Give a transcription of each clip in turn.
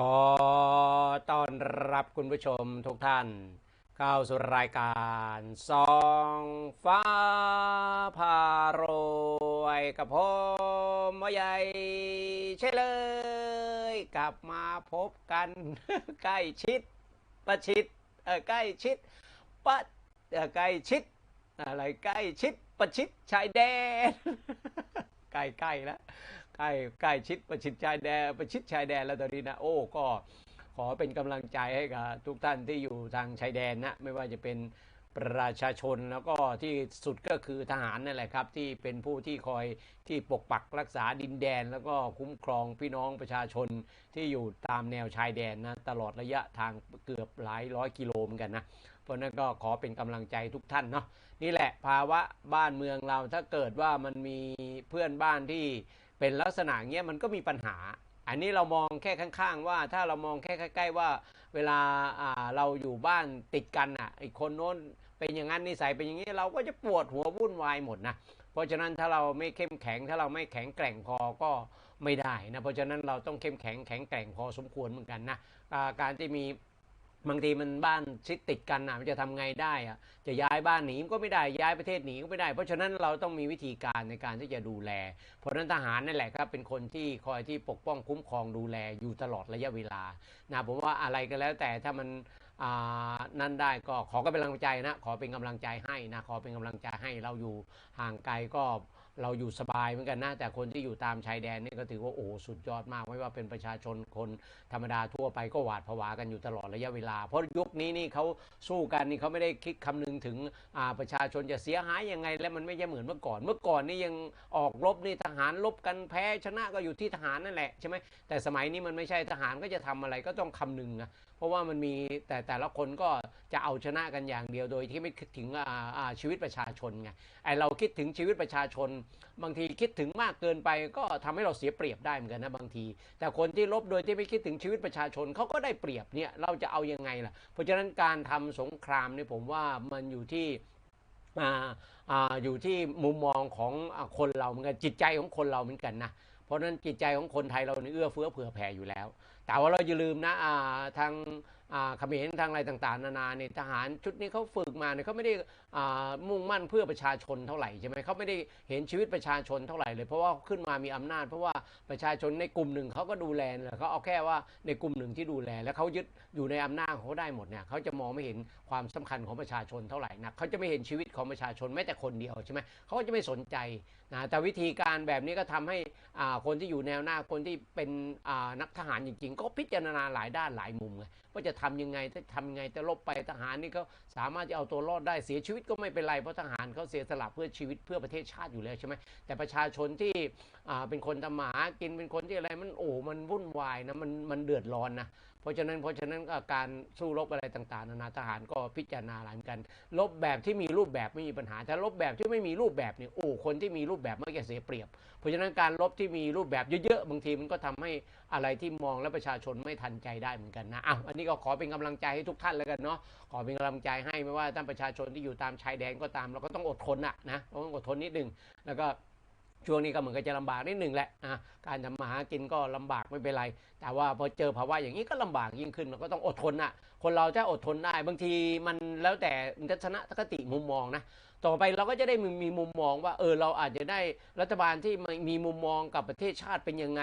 ขอต้อนรับคุณผู้ชมทุกท่าน เข้าสู่รายการซองฟ้าพารวยกับผมมอใหญ่ใช่เลย กลับมาพบกัน ใกล้ชิด ประชิดเออใกล้ชิดปะเออใกล้ชิด อะไรใกล้ชิด ประชิดชายแดนใกล้ใกล้แล้ว ใกล้ใกล้ชิดประชิดชายแดนประชิดชายแดนแล้วตอนนี้นะโอ้ก็ขอเป็นกำลังใจให้กับทุกท่านที่อยู่ทางชายแดนนะไม่ว่าจะเป็นประชาชนแล้วก็ที่สุดก็คือทหารนั่นแหละครับ ที่เป็นผู้ที่คอยที่ปกปักรักษาดินแดน แล้วก็คุ้มครองพี่น้องประชาชนที่อยู่ตามแนวชายแดนนะตลอดระยะทางเกือบหลายร้อยกิโลเหมือนกันนะเพราะนั้นก็ขอเป็นกำลังใจทุกท่านเนาะนี่แหละภาวะบ้านเมืองเราถ้าเกิดว่ามันมีเพื่อนบ้านที่ เป็นลักษณะเงี้ยมันก็มีปัญหา อันนี้เรามองแค่ข้าง ๆ ว่าถ้าเรามองแค่ใกล้ๆว่า เวลาเราอยู่บ้านติดกันอะไอ้คนโน้นเป็นอย่างนั้นนิสัยเป็นอย่างนี้เราก็จะปวดหัววุ่นวายหมดนะเพราะฉะนั้นถ้าเราไม่เข้มแข็งถ้าเราไม่แข็งแกร่งพอก็ไม่ได้นะเพราะฉะนั้นเราต้องเข้มแข็งแข็งแกร่งพอสมควรเหมือนกันนะการที่มี บางทีมันบ้านชิดติดกันนะมันจะทำไงได้อะจะย้ายบ้านหนีก็ไม่ได้ย้ายประเทศหนีก็ไม่ได้ เพราะฉะนั้นเราต้องมีวิธีการในการที่จะดูแล เพราะนั้นทหารนั่นแหละครับเป็นคนที่คอยที่ปกป้องคุ้มครองดูแลอยู่ตลอดระยะเวลานะผมว่าอะไรก็แล้วแต่ถ้ามันอ่านั่นได้ก็ขอก็เป็นกำลังใจนะขอเป็นกำลังใจให้นะขอเป็นกำลังใจให้เราอยู่ห่างไกลก็ เราอยู่สบายเหมือนกันนะแต่คนที่อยู่ตามชายแดนนี่ก็ถือว่าโอ้สุดยอดมากไม่ว่าเป็นประชาชนคนธรรมดาทั่วไปก็หวาดผวากันอยู่ตลอดระยะเวลา เพราะยุคนี้นี่เขาสู้กันนี่เขาไม่ได้คิดคำนึงถึงประชาชนจะเสียหายยังไง และมันไม่ใช่เหมือนเมื่อก่อน เมื่อก่อนนี่ยังออกรบนี่ทหารรบกันแพ้ชนะก็อยู่ที่ทหารนั่นแหละใช่ไหมแต่สมัยนี้มันไม่ใช่ทหารก็จะทำอะไรก็ต้องคำนึงนะ เพราะว่ามันมีแต่แต่ละคนก็จะเอาชนะกันอย่างเดียวโดยที่ไม่คิดถึงชีวิตประชาชนไงไอเราคิดถึงชีวิตประชาชน บางทีคิดถึงมากเกินไปก็ทำให้เราเสียเปรียบได้เหมือนกันนะบางที แต่คนที่ลบโดยที่ไม่คิดถึงชีวิตประชาชนเขาก็ได้เปรียบเนี่ยเราจะเอายังไงล่ะ เพราะฉะนั้นการทำสงครามเนี่ยผมว่ามันอยู่ที่อ่าอ่าอยู่ที่มุมมองของอคนเราเหมือนกันจิตใจของคนเราเหมือนกันนะเพราะฉะนั้นจิตใจของคนไทยเราเนี่ยเอื้อเฟื้อเผื่อแผ่อยู่แล้ว แต่ว่าเราอย่าลืมนะทาง เขมรทางอะไรต่างๆ นานาเนี่ยทหารชุดนี้เขาฝึกมาเนี่ยเขาไม่ได้อ่ามุ่งมั่นเพื่อประชาชนเท่าไหร่ใช่ไหมเขาไม่ได้เห็นชีวิตประชาชนเท่าไหร่เลย เพราะว่าขึ้นมามีอำนาจ เพราะว่าประชาชนในกลุ่มหนึ่งเขาก็ดูแลเลยเขาเอาแค่ว่าในกลุ่มหนึ่งที่ดูแล แล้วเขายึดอยู่ในอำนาจเขาได้หมดเนี่ยเขาจะมองไม่เห็นความสำคัญของประชาชนเท่าไหร่นะเขาจะไม่เห็นชีวิตของประชาชนแม้แต่คนเดียวใช่ไหมเขาก็จะไม่สนใจนะแต่วิธีการแบบนี้ก็ทำให้อ่าคนที่อยู่แนวหน้าคนที่เป็นอ่านักทหารจริงๆ ก็พิจารณาหลายด้านหลายมุมไงว่าจะทำยังไงถ้าทำยังไงจะลบไปทหารนี่เขาสามารถจะเอาตัวรอดได้เสียชีวิตก็ไม่เป็นไรเพราะทหารเขาเสียสละเพื่อชีวิตเพื่อประเทศชาติอยู่แล้วใช่ไหมแต่ประชาชนที่เป็นคนทำมหากินเป็นคนที่อะไรมันโอ้มันวุ่นวายนะมันมันเดือดร้อนนะ เพราะฉะนั้นเพราะฉะนั้นก็การสู้รบอะไรต่างๆนานาทหารก็พิจารณาหลายเหมือนกันลบแบบที่มีรูปแบบไม่มีปัญหาแต่ลบแบบที่ไม่มีรูปแบบเนี่ยโอ้คนที่มีรูปแบบมักจะเสียเปรียบ เพราะฉะนั้นการลบที่มีรูปแบบเยอะๆบางทีมันก็ทำให้อะไรที่มองและประชาชนไม่ทันใจได้เหมือนกันนะอ้าวอันนี้ก็ขอเป็นกำลังใจให้ทุกท่านแล้วกันเนาะขอเป็นกำลังใจให้ไม่ว่าท่านประชาชนที่อยู่ตามชายแดนก็ตามเราก็ต้องอดทนอะนะต้องอดทนนิดนึงแล้วก็ ช่วงนี้ก็เหมือนกับจะลำบากนิดหนึ่งแหละะการทำมาหากินก็ลำบากไม่เป็นไร แต่ว่าพอเจอภาวะอย่างนี้ก็ลำบากยิ่งขึ้นเราก็ต้องอดทนอะ คนเราจะอดทนได้ บางทีมันแล้วแต่ทัศนคติมุมมองนะ ต่อไปเราก็จะได้มีมุมมองว่าเออเราอาจจะได้รัฐบาลที่มีมุมมองกับประเทศชาติเป็นยังไง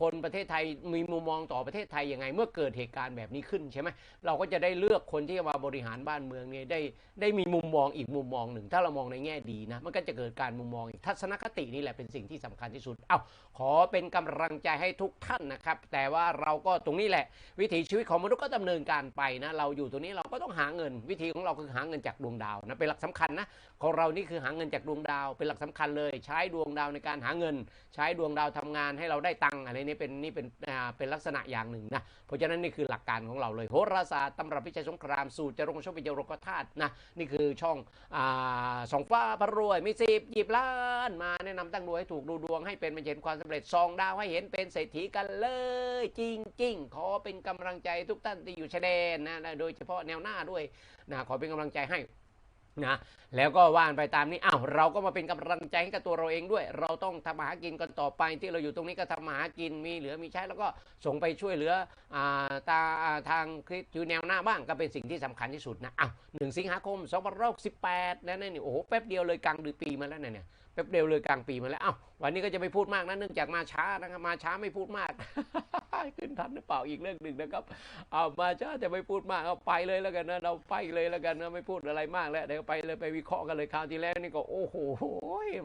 คนประเทศไทยมีมุมมองต่อประเทศไทยยังไง เมื่อเกิดเหตุการณ์แบบนี้ขึ้นใช่ไหมเราก็จะได้เลือกคนที่จะมาบริหารบ้านเมืองเนี่ยได้ได้มีมุมมองอีกมุมมองหนึ่ง ถ้าเรามองในแง่ดีนะมันก็จะเกิดการมุมมองอีกทัศนคตินี่แหละเป็นสิ่งที่สำคัญที่สุด เอ้าขอเป็นกำลังใจให้ทุกท่านนะครับ แต่ว่าเราก็ตรงนี้แหละ วิถีชีวิตของมนุษย์ก็ดำเนินการไปนะเราอยู่ตรงนี้เราก็ต้องหาเงิน วิธีของเราคือหาเงินจากดวงดาวนะเป็นหลักสำคัญนะของเรานี่คือหาเงินจากดวงดาวเป็นหลักสำคัญเลย ใช้ดวงดาวในการหาเงิน ใช้ดวงดาวทำงานให้เราได้ตังค์อะไรนี่เป็นนี่เป็นเป็นลักษณะอย่างหนึ่งนะเพราะฉะนั้นนี่คือหลักการของเราเลยโหราศาสตร์ตำรับพิชัยสงครามสูตรจรงโชคปิจรกธาตุนะนี่คือช่องอสองฟ้าพระรวยมีสิบหยิบล้านมาแนะนำตั้งดวงให้ถูกดูดวงให้เป็นมันเห็นความสำเร็จซองดาวให้เห็นเป็นเศรษฐีกันเลย จริง ๆ ขอเป็นกำลังใจทุกท่านที่อยู่ชายแดนนะโดยเฉพาะแนวหน้าด้วยนะขอเป็นกำลังใจให้ นะแล้วก็ว่านไปตามนี้อ้าวเราก็มาเป็นกำลังใจให้กับตัวเราเองด้วย เราต้องทำมาหากินกันต่อไปที่เราอยู่ตรงนี้ก็ทำมาหากินมีเหลือมีใช้แล้วก็ส่งไปช่วยเหลืออตาทางคลิปอยู่แนวหน้าบ้างก็เป็นสิ่งที่สำคัญที่สุดนะอ้าวหนึ่งสิงหาคม2568นะนี่โอ้โหแป๊บเดียวเลยกลางดือปีมาแล้วเนี่ย แป๊บเดียวเลยกลางปีมาแล้วอ้าววันนี้ก็จะไม่พูดมากนะเนื่องจากมาช้านะครับมาช้าไม่พูดมาก ขึ้นทันหรือเปล่าอีกเรื่องหนึ่งนะครับเอามาช้าจะไม่พูดมากเอาไปเลยแล้วกันนะเราไปเลยแล้วกันนะไม่พูดอะไรมากแล้วเดี๋ยวไปเลยไปวิเคราะห์กันเลยคราวที่แล้วนี่ก็โอ้โห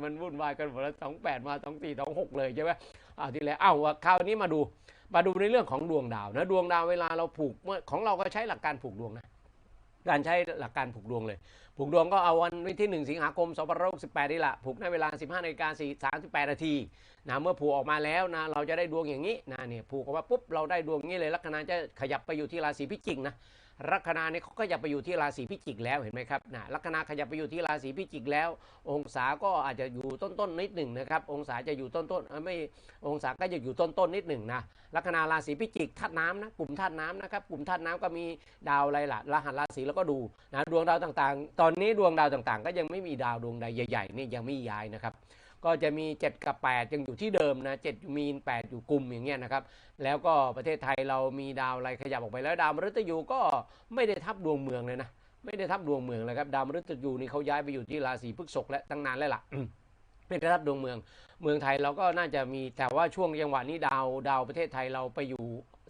มันวุ่นวายกันหมดแล้วสองแปดมาสองสี่สองหกเลยใช่ไหมเอาที่แล้วเอาคราวนี้มาดูมาดูในเรื่องของดวงดาวนะดวงดาวเวลาเราผูกของเราก็ใช้หลักการผูกดวงนะ การใช้หลักการผูกดวงเลย ผูกดวงก็เอาวันที่ 1 สิงหาคม2568นี่แหละผูกในเวลา 15นาฬิกา38นาทีนะเมื่อผูกออกมาแล้วนะเราจะได้ดวงอย่างนี้นะเนี่ยผูกออกมาปุ๊บเราได้ดวงอย่างนี้เลยลัคนาจะขยับไปอยู่ที่ราศีพิจิกนะ ลัคนาเนี่ยเขาขยับไปอยู่ที่ราศีพิจิกแล้วเห็นไหมครับนะลัคนาขยับไปอยู่ที่ราศีพิจิกแล้ว องศาก็อาจจะอยู่ต้นๆนิดหนึ่งนะครับ องศาจะอยู่ต้นๆไม่องศาก็จะอยู่ต้นๆนิดหนึ่งนะลัคนาราศีพิจิกธาตุน้ำนะกลุ่มธาตุน้ำนะครับกลุ่มธาตุน้ำก็มีดาวอะไรล่ะรหัสราศีแล้วก็ดูนะดวงดาวต่างๆ ตอนนี้ดวงดาวต่างๆ ก็ยังไม่มีดาวดวงใดใหญ่ๆนี่ยังไม่ย้ายนะครับ ก็จะมี 7 กับ 8 ยังอยู่ที่เดิมนะ7มีน 8 อยู่กลุ่มอย่างเงี้ยนะครับ แล้วก็ประเทศไทยเรามีดาวอะไรขยับออกไปแล้วดาวมฤตยูก็ไม่ได้ทับดวงเมืองเลยนะ ไม่ได้ทับดวงเมืองเลยครับ ดาวมฤตยูนี่เขาย้ายไปอยู่ที่ราศีพฤษภและตั้งนานแล้วล่ะไม่ได้ทับดวงเมือง เมืองไทยเราก็น่าจะมีแต่ว่าช่วงจังหวะนี้ดาวดาวประเทศไทยเราไปอยู่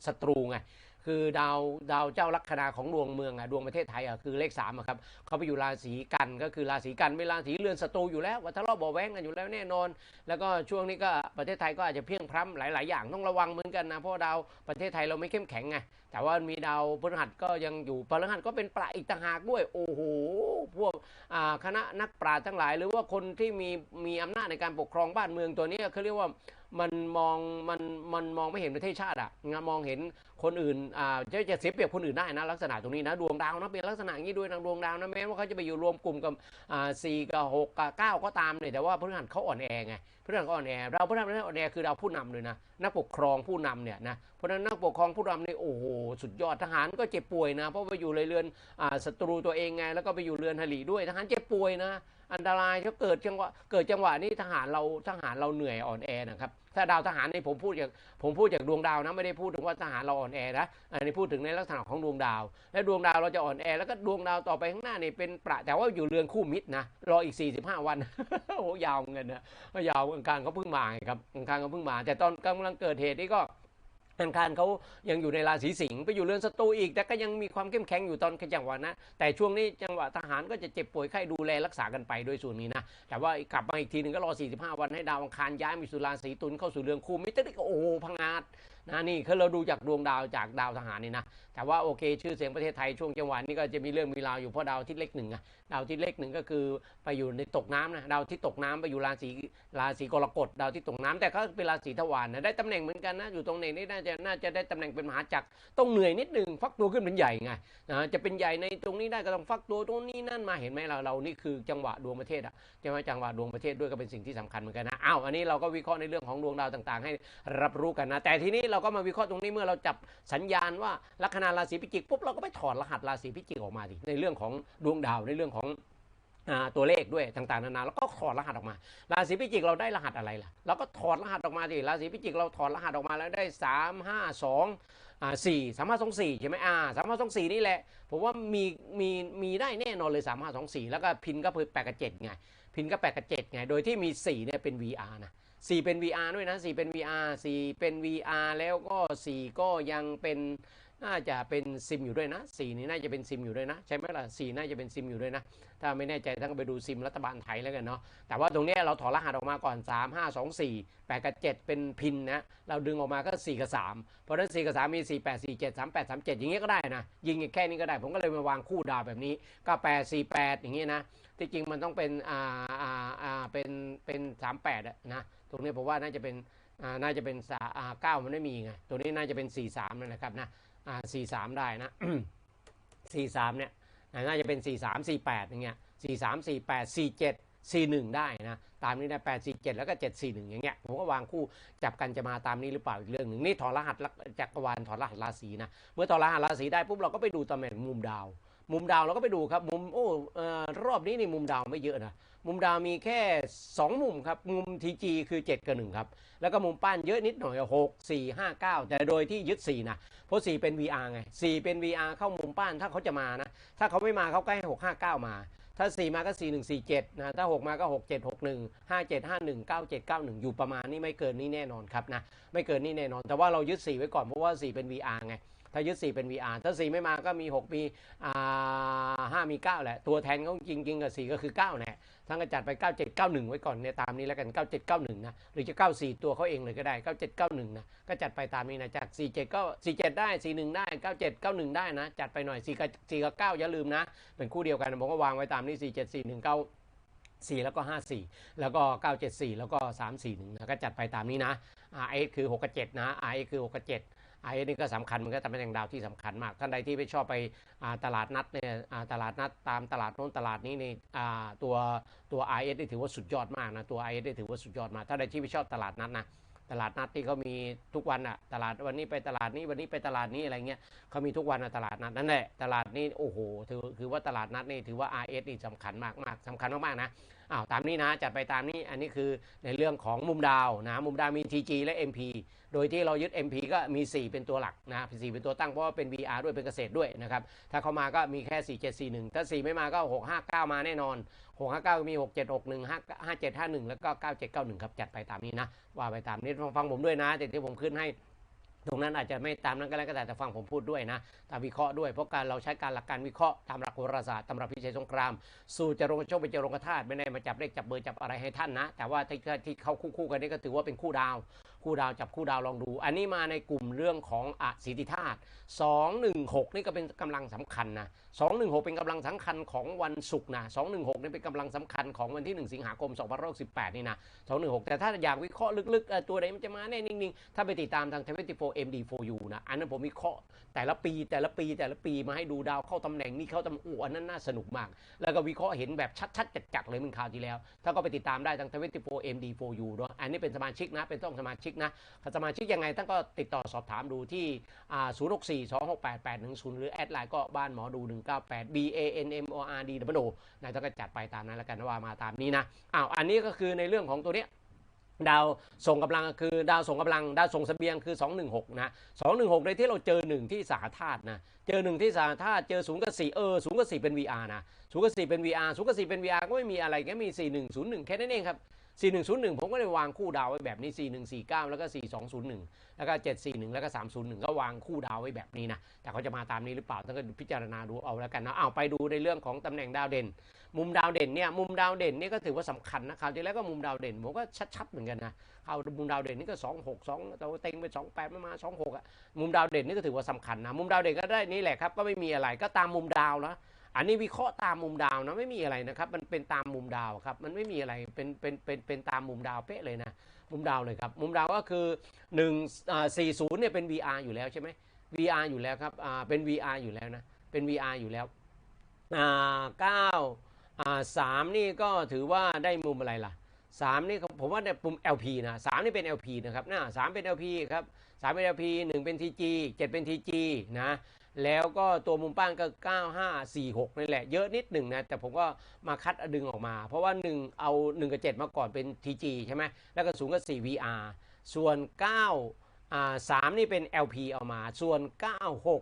ศัตรูไง คือดาวดาวเจ้าลัคนาของดวงเมืองอะดวงประเทศไทยอะคือเลขสามอะครับเขาไปอยู่ราศีกันก็คือราศีกันเป็นราศีเรือนศัตรูอยู่แล้วว่าทะเลาะบาะแว้งกันอยู่แล้วแน่นอน แล้วก็ช่วงนี้ก็ประเทศไทยก็อาจจะเพียงพร้ำหลาย ๆ อย่างต้องระวังเหมือนกันนะเพราะดาวประเทศไทยเราไม่เข้มแข็งไงแต่ว่ามีดาวพฤหัสก็ยังอยู่พฤหัสก็เป็นประอีกต่างหากด้วยโอ้โหพวกอาคณะนักปราชญ์ทั้งหลาย หรือว่าคนที่มีมีอำนาจในการปกครองบ้านเมืองตัวนี้เขาเรียกว่า มันมองมันมันมองไม่เห็นประเทศชาติอะนะมองเห็นคนอื่นอ่าจะจะเสียเปรียบคนอื่นได้นะลักษณะตรงนี้นะดวงดาวนะเป็นลักษณะอย่างนี้ด้วยนะดวงดาวนะแม้ว่าเขาจะไปอยู่รวมกลุ่มกับอ่าสี่กับหกกับเก้าก็ตามเนี่ยแต่ว่าพฤหัสเขาอ่อนแอไงพฤหัสเขาอ่อนแอเราพฤหัสอ่อนแอคือเราผู้นำเลยนะนักปกครองผู้นำเนี่ยนะ เพราะนั้นนักปกครองผู้นำนี่โอ้โหสุดยอดทหารก็เจ็บป่วยนะ เพราะไปอยู่ในเรือนอ่าศัตรูตัวเองไง แล้วก็ไปอยู่เรือนฮลีด้วยทหารเจ็บป่วยนะ อันตรายถ้าเกิดจังหวะเกิดจังหวะนี้ทหารเราทหารเราเหนื่อยอ่อนแอนะครับถ้าดาวทหารในผมพูดจากผมพูดจากดวงดาวนะไม่ได้พูดถึงว่าทหารเราอ่อนแอนะอันนี้พูดถึงในลักษณะของดวงดาว และดวงดาวเราจะอ่อนแอ แล้วก็ดวงดาวต่อไปข้างหน้านี่เป็นประแต่ว่าอยู่เรือนคู่มิตรนะรออีก 45 วันโอ้โหยาวเงินนะยาวอังคารเขาเพิ่งมาครับอังคารเขาเพิ่งมา แต่ตอนกำลังเกิดเหตุนี่ก็ อังคารเขายังอยู่ในราศีสิงห์ไปอยู่เรือนศัตรูอีก แต่ก็ยังมีความเข้มแข็งอยู่ตอนจังหวะนะ แต่ช่วงนี้จังหวะทหารก็จะเจ็บป่วยไข้ดูแลรักษากันไปโดยส่วนนี้นะ แต่ว่ากลับมาอีกทีหนึ่งก็รอ 45 วันให้ดาวอังคารย้ายมีสุราศีตุลเข้าสู่เรือนคู่มิตรนี่ก็โอ้พังอาด นะนี่คือเราดูจากดวงดาวจากดาวทหารนี่นะแต่ว่าโอเค ชื่อเสียงประเทศไทยช่วงจังหวะนี้ก็จะมีเรื่องมีราวอยู่เพราะดาวที่เลขหนึ่งอะดาวที่เลขหนึ่งก็คือไปอยู่ในตกน้ำนะดาวที่ตกน้ำไปอยู่ราศีราศีกรกฎดาวที่ตกน้ำแต่ก็เป็นราศีทวารนะได้ตำแหน่งเหมือนกันนะอยู่ตรงไหนนี่น่าจะน่าจะได้ตำแหน่งเป็นมหาจักรต้องเหนื่อยนิดหนึ่งฟักตัวขึ้นเป็นใหญ่ไงนะจะเป็นใหญ่ในตรงนี้ได้ก็ต้องฟักตัวตรงนี้นั่นมาเห็นไหมเราเรานี่คือจังหวะดวงประเทศอะจังหวะจังหวะดวงประเทศด้วยก็เป็นสิ่งที่สำคัญเหมือนกันนะอ้าวอันนี้เราก็วิเคราะห์ในเรื่องของดวงดาวต่าง ๆ ให้รับรู้กันนะแต่ทีนี้เราก็มาวิเคราะห์ตรงนี้เมื่อเราจับสัญญาณว่าลัคนาราศีพิจิกปุ๊บเราก็ไปถอดรหัสราศีพิจิกออกมาดิในเรื่องของดวงดาวในเรื่องของตัวเลขด้วยต่างๆนานาแล้วก็ถอดรหัสออกมา ราศีพิจิกเราได้รหัสอะไรล่ะเราก็ถอดรหัสออกมาดิราศีพิจิกเราถอดรหัสออกมาแล้วได้สามห้าสองอ่าสี่สามห้าสองสี่ใช่ไหมอ่าสามห้าสองสี่นี่แหละผมว่ามีมีมีได้แน่นอนเลยสามห้าสองสี่แล้วก็พินก็คือแปดกับเจ็ดไงพินก็แปดกับเจ็ดไง โดยที่มีสี่เนี่ยเป็น VR นะ 4 เป็น VR ด้วยนะ 4 เป็น VR 4 เป็น VR แล้วก็ 4 ก็ยังเป็นน่าจะเป็นซิมอยู่ด้วยนะ4นี่น่าจะเป็นซิมอยู่ด้วยนะ ใช่ไหมล่ะ4น่าจะเป็นซิมอยู่ด้วยนะ ถ้าไม่แน่ใจท่านก็ไปดูซิมรัฐบาลไทยแล้วกันเนาะแต่ว่าตรงนี้เราถอดรหัสออกมาก่อน 3 5 2 4 8 กับ 7 เป็นพินนะ เราดึงออกมาก็ 4 กับ 3 เพราะฉะนั้น 4 กับ 3 มี 4 8 4 7 3 8 3 7 อย่างเงี้ยก็ได้นะ ยิงแค่นี้ก็ได้ ผมก็เลยมาวางคู่ดาวแบบนี้ก็8 4 8 อย่างเงี้ยนะที่จริงมันต้องเป็นอ่าอ่าอ่าเป็นเป็น 38อะนะ ตรงนี้ผมว่าน่าจะเป็นน่าจะเป็นสาเก้ามันไม่มีไงตัวนี้น่าจะเป็น4 3นั่นนะครับนะอ่า4 3ได้นะ4 3เนี่ยน่าจะเป็น4 3 4 8อย่างเงี้ย4 3 4 8 4 7 4 1ได้นะตามนี้ได้8 4 7แล้วก็7 4 1อย่างเงี้ยผมก็วางคู่จับกันจะมาตามนี้หรือเปล่าอีกเรื่องหนึ่งนี่ถอดรหัสจักรวาลถอดรหัสราศีนะเมื่อถอดรหัสราศีได้ปุ๊บเราก็ไปดูตำแหน่งมุมดาว มุมดาวเราก็ไปดูครับมุมโอ้รอบนี้นี่มุมดาวไม่เยอะนะ มุมดาวมีแค่ 2 มุมครับ มุม TG คือ 7 กับ 1 ครับ แล้วก็มุมป้านเยอะนิดหน่อย 6 4 5 9 แต่โดยที่ยึด 4 นะ เพราะ 4 เป็น VR ไง 4 เป็น VR เข้ามุมป้านถ้าเขาจะมานะ ถ้าเขาไม่มาเขาก็ให้ 6 5 9 มา ถ้า 4 มาก็ 4 1 4 7 นะ ถ้า 6 มาก็ 6 7 6 1 5 7 5 1 9 7 9 1 อยู่ประมาณนี้ไม่เกินนี้แน่นอนครับนะ ไม่เกินนี้แน่นอน แต่ว่าเรายึด 4 ไว้ก่อนเพราะว่า 4 เป็น VR ไง ถ้ายึด 4 เป็น VR ถ้า 4 ไม่มาก็มี 6 มีอ่ามี 9 แหละ ตัวแทนเขาจริงๆ กับ 4 ก็คือ 9 แหละทั้งก็จัดไป 9791 ไว้ก่อนเนี่ยตามนี้แล้วกัน 9791 นะ หรือจะ 94 ตัวเขาเองเลยก็ได้ 9791 นะ ก็จัดไปตามนี้นะ จาก 47 ก็ 47 ได้ 41 ได้ 97 91 ได้นะ จัดไปหน่อย 4 กับ4กับ 9 อย่าลืมนะ เป็นคู่เดียวกันผมก็วางไว้ตามนี้ 47 41 9 4 แล้วก็ 54 แล้วก็ 974 แล้วก็ 341นะก็จัดไปตามนี้นะ RS คือ 6 กับ 7 นะ RS คือ 6 กับ 7 ไอ้นี่ก็สำคัญมันก็ตำแหน่งดาวที่สำคัญมาก ท่านใดที่ไม่ชอบไปตลาดนัดเนี่ยตลาดนัดตามตลาดโน้นตลาดนี้นี่อ่าตัวตัว RS นี่ถือว่าสุดยอดมากนะตัว RS นี่ถือว่าสุดยอดมาก ถ้าใดที่ไม่ชอบตลาดนัดนะ ตลาดนัดที่เขามีทุกวันอะตลาดวันนี้ไปตลาดนี้วันนี้ไปตลาดนี้อะไรเงี้ยเขามีทุกวันอะตลาดนัดนั่นแหละตลาดนี้โอ้โหถือคือว่าตลาดนัดนี่ถือว่า RS นี่สำคัญมากมากสำคัญมากๆนะอ้าวตามนี้นะจัดไปตามนี้อันนี้คือในเรื่องของมุมดาวนะมุมดาวมี TG และ MP โดยที่เรายึด MP ก็มี 4 เป็นตัวหลักนะ4เป็นตัวตั้งเพราะว่าเป็น VR ด้วยเป็นเกษตรด้วยนะครับถ้าเข้ามาก็มีแค่ 4741 ถ้า 4 ไม่มาก็ 659 มาแน่นอน 659มี6761 5751แล้วก็9791ครับจัดไปตามนี้นะ ว่าไปตามนี้ฟังผมด้วยนะแต่ที่ผมขึ้นให้ตรงนั้นอาจจะไม่ตามนั้นก็แล้วแต่แต่ฟังผมพูดด้วยนะตามวิเคราะห์ด้วยเพราะการเราใช้การหลักการวิเคราะห์ตามหลักโหราศาสตร์ตำรับพิชัยสงคราม สู่จรงกระโชคเป็นจรงกระธาตุไม่ได้มาจับเลขจับเบอร์จับอะไรให้ท่านนะ แต่ว่าที่ที่เขาคู่คู่ๆกันนี่ก็ถือว่าเป็นคู่ดาว คู่ดาวจับคู่ดาวลองดู อันนี้มาในกลุ่มเรื่องของอสิทธิธาตุ216 นี่ก็เป็นกำลังสำคัญนะ216 เป็นกำลังสำคัญของวันศุกร์นะ216นี่เป็นกำลังสำคัญของวันที่ 1 สิงหาคม2518นี่นะ216 แต่ถ้าอยากวิเคราะห์ลึกๆ ตัวไหนมันจะมาแน่นิ่งๆ ถ้าไปติดตามทาง 24 MD4U นะอันนั้นผมวิเคราะห์แต่ละปีแต่ละปีแต่ละปีมาให้ดูดาวเข้าตำแหน่งนี้เข้าตำแหน่งอู้อันนั้นน่าสนุกมาก แล้วก็วิเคราะห์เห็นแบบชัดๆจัดๆเลยเหมันคราวที่แล้ว ถ้าก็ไปติดตามได้ทาง24 MD4U เนาะอันนี้เป็นสมาชิกนะเป็นต้องสมาชิกนะสมาชิกยังไงท่านก็ติดต่อสอบถามดูที่ 064 268 8110 หรือแอดไลน์ก็บ้านหมอดู 198 B A N M O R D W นะท่านก็จัดไปตามนั้นแล้วกันนะว่ามาตามนี้นะอ้าวอันนี้ก็คือในเรื่องของตัวเนี้ยดาวส่งกำลังคือดาวส่งกำลัง ดาวส่งเสบียงคือ 216 นะ 216 ในที่เราเจอหนึ่งที่สาธาตุนะ เจอหนึ่งที่สาธาตุเจอศูนย์กับ4เออศูนย์กับ4เป็น VR นะศูนย์กับ4เป็น VR ศูนย์กับ4เป็น VR ก็ไม่มีอะไรแค่มี 4101 แค่นั้นเองครับ 4101 ผมก็เลยวางคู่ดาวไว้แบบนี้ 4149 แล้วก็ 4201 แล้วก็ 741 แล้วก็ 301 ก็วางคู่ดาวไว้แบบนี้นะ แต่เขาจะมาตามนี้หรือเปล่าต้องพิจารณาดูเอาแล้วกันนะเอาไปดูในเรื่องของตำแหน่งดาวเด่น มุมดาวเด่นเนี่ย มุมดาวเด่นนี่ก็ถือว่าสำคัญนะคราวที่แล้วก็มุมดาวเด่นผมก็ชัดๆเหมือนกันนะเอามุมดาวเด่นนี่ก็ 2 6 2แต่ว่าเต็งไป 2 8ไม่มา 2 6อะ มุมดาวเด่นนี่ก็ถือว่าสำคัญนะ มุมดาวเด่นก็ได้นี่แหละครับ ก็ไม่มีอะไร ก็ตามมุมดาวนะ อันนี้วิเคราะห์ตามมุมดาวนะไม่มีอะไรนะครับ มันเป็นตามมุมดาวครับ มันไม่มีอะไรเป็นเป็นเป็นเป็นตามมุมดาวเป๊ะเลยนะ มุมดาวเลยครับ มุมดาวก็คือ1อ่า40เนี่ยเป็น VR อยู่แล้วใช่ไหม VR อยู่แล้วครับอ่าเป็น VR อยู่แล้วนะเป็น VR อยู่แล้วอ่า9อ่าสามนี่ก็ถือว่าได้มุมอะไรล่ะสามนี่ผมว่าได้ปุ่ม LP นะสามนี่เป็น LP นะครับนะสามเป็น LP ครับสามเป็น LP หนึ่งเป็น TG เจ็ดเป็น TG นะ แล้วก็ตัวมุมป้านก็ 9546นี่แหละ เยอะนิดหนึ่งนะ แต่ผมก็มาคัดดึงออกมา เพราะว่า 1 เอา 1 กับ 7 มาก่อนเป็น TG ใช่ไหม แล้วก็สูงก็ 4 VR ส่วน 9 อ่า 3 นี่เป็น LP เอามา ส่วน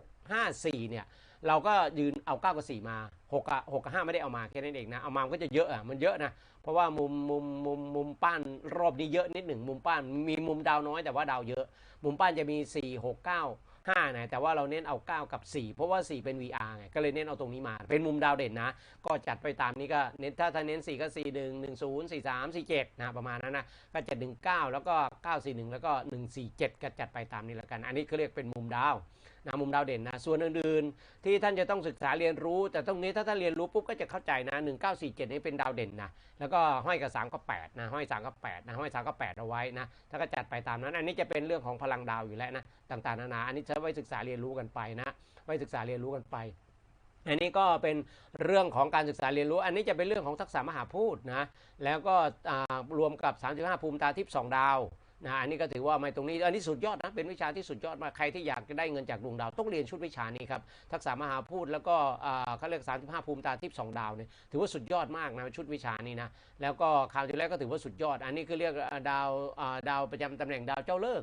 9654 เนี่ย เราก็ยืนเอา 9 กับ 4 มา 6 กับ6กับ 5 ไม่ได้เอามาแค่นั้นเองนะ เอามามันก็จะเยอะอะ มันเยอะนะ เพราะว่ามุมมุมมุมมุมป้านรอบนี้เยอะนิดหนึ่ง มุมป้านมีมุมดาวน้อยแต่ว่าดาวเยอะ มุมป้านจะมี 4 6 9 5นะแต่ว่าเราเน้นเอา 9 กับ 4 เพราะว่า 4 เป็น VR ไงก็เลยเน้นเอาตรงนี้มา เป็นมุมดาวเด่นนะ ก็จัดไปตามนี้ก็เน้นถ้าถ้าเน้น 4 ก็ 4 1 1 0 4 3 4 7นะประมาณนั้นนะก็จะ1 9 แล้วก็ 9 4 1 แล้วก็ 1 4 7 ก็จัดไปตามนี้แล้วกัน อันนี้เขาเรียกเป็นมุมดาวนะมุมดาวเด่นนะส่วนอื่นๆ ที่ท่านจะต้องศึกษาเรียนรู้ แต่ตรงนี้ถ้าท่านเรียนรู้ปุ๊บก็จะเข้าใจนะ 1947 นี่เป็นดาวเด่นนะแล้วก็ห้อยกับ3กับ8นะห้อย3กับ8นะห้อย3กับ8เอาไว้นะถ้าก็จัดไปตามนั้น อันนี้จะเป็นเรื่องของพลังดาวอยู่แล้วนะต่างๆนานาอันนี้ใช้ไว้ศึกษาเรียนรู้กันไปนะไว้ศึกษาเรียนรู้กันไปอันนี้ก็เป็นเรื่องของการศึกษาเรียนรู้ อันนี้จะเป็นเรื่องของทักษะมหาพูดนะ แล้วก็รวมกับ 35 ภูมิตาทิพย์2ดาว นะอันนี้ก็ถือว่าไม่ตรงนี้อันนี้สุดยอดนะเป็นวิชาที่สุดยอดมากใครที่อยากจะได้เงินจากดวงดาวต้องเรียนชุดวิชานี้ครับทักษะมหาพูดแล้วก็เขาเรียก35ภูมิตาทิพย์สองดาวเนี่ยถือว่าสุดยอดมากนะชุดวิชานี้นะแล้วก็คราวที่แล้วก็ถือว่าสุดยอด อันนี้คือเรียกดาวดาวประจำตำแหน่งดาวเจ้าเลิก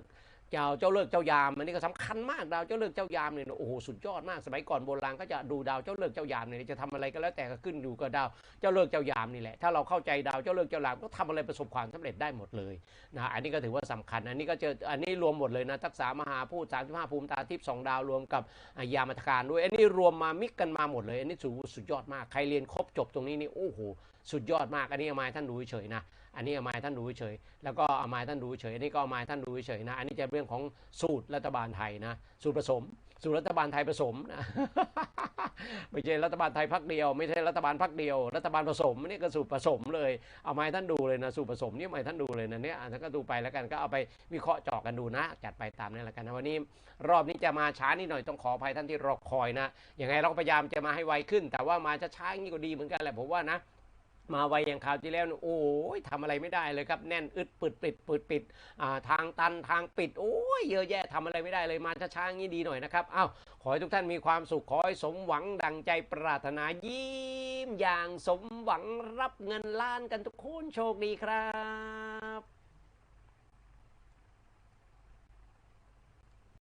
เจ้าเจ้าเลิกเจ้ายามอันนี้ก็สำคัญมากดาวเจ้าเลิกเจ้ายามเนี่ยโอ้โหสุดยอดมากสมัยก่อนโบราณก็จะดูดาวเจ้าเลิกเจ้ายามเนี่ยจะทำอะไรก็แล้วแต่ก็ขึ้นอยู่กับดาวเจ้าเลิกเจ้ายามนี่แหละถ้าเราเข้าใจดาวเจ้าเลิกเจ้ายามก็ทำอะไรประสบความสำเร็จได้หมดเลยนะอันนี้ก็ถือว่าสำคัญอันนี้ก็เจออันนี้รวมหมดเลยนะทักษะมหาพูด35ภูมิตาทิพย์สองดาวรวมกับยามัตการด้วย อันนี้รวมมามิกกันมาหมดเลย อันนี้สุดสุดยอดมากใครเรียนครบจบตรงนี้นี่โอ้โห สุดยอดมากอันนี้เอามาให้ท่านดูเฉยนะอันนี้เอามาให้ท่านดูเฉยแล้วก็เอามาให้ท่านดูเฉยอันนี้ก็เอามาให้ท่านดูเฉยนะอันนี้จะเรื่องของสูตรรัฐบาลไทยนะสูตรผสม สูตรรัฐบาลไทยผสมนะไม่ใช่รัฐบาลไทยพักเดียว ไม่ใช่รัฐบาลพักเดียว รัฐบาลผสมนี่ก็สูตรผสมเลยเอามาให้ท่านดูเลยนะสูตรผสมนี่มาให้ท่านดูเลยนะเนี่ยท่านก็ดูไปแล้วกันก็เอาไปวิเคราะห์เจาะกันดูนะ จัดไปตามนี้แล้วกันนะวันนี้รอบนี้จะมาช้านิดหน่อยต้องขออภัยท่านที่รอคอยนะยังไงเราก็พยายามจะมาให้ไวขึ้น แต่ว่ามาช้าๆอย่างนี้ก็ดีเหมือนกันแหละผมว่านะ มาไวอย่างคราวที่แล้วนี่โอ้ยทำอะไรไม่ได้เลยครับ แน่นอึดปิดปิดปิดปิดทางตันทางปิด โอ้ยเยอะแยะทำอะไรไม่ได้เลยมาช้าช่างี้ดีหน่อยนะครับอ้าวขอให้ทุกท่านมีความสุขขอให้สมหวังดังใจปรารถนายิ้มอย่างสมหวังรับเงินล้านกันทุกคนโชคดีครับ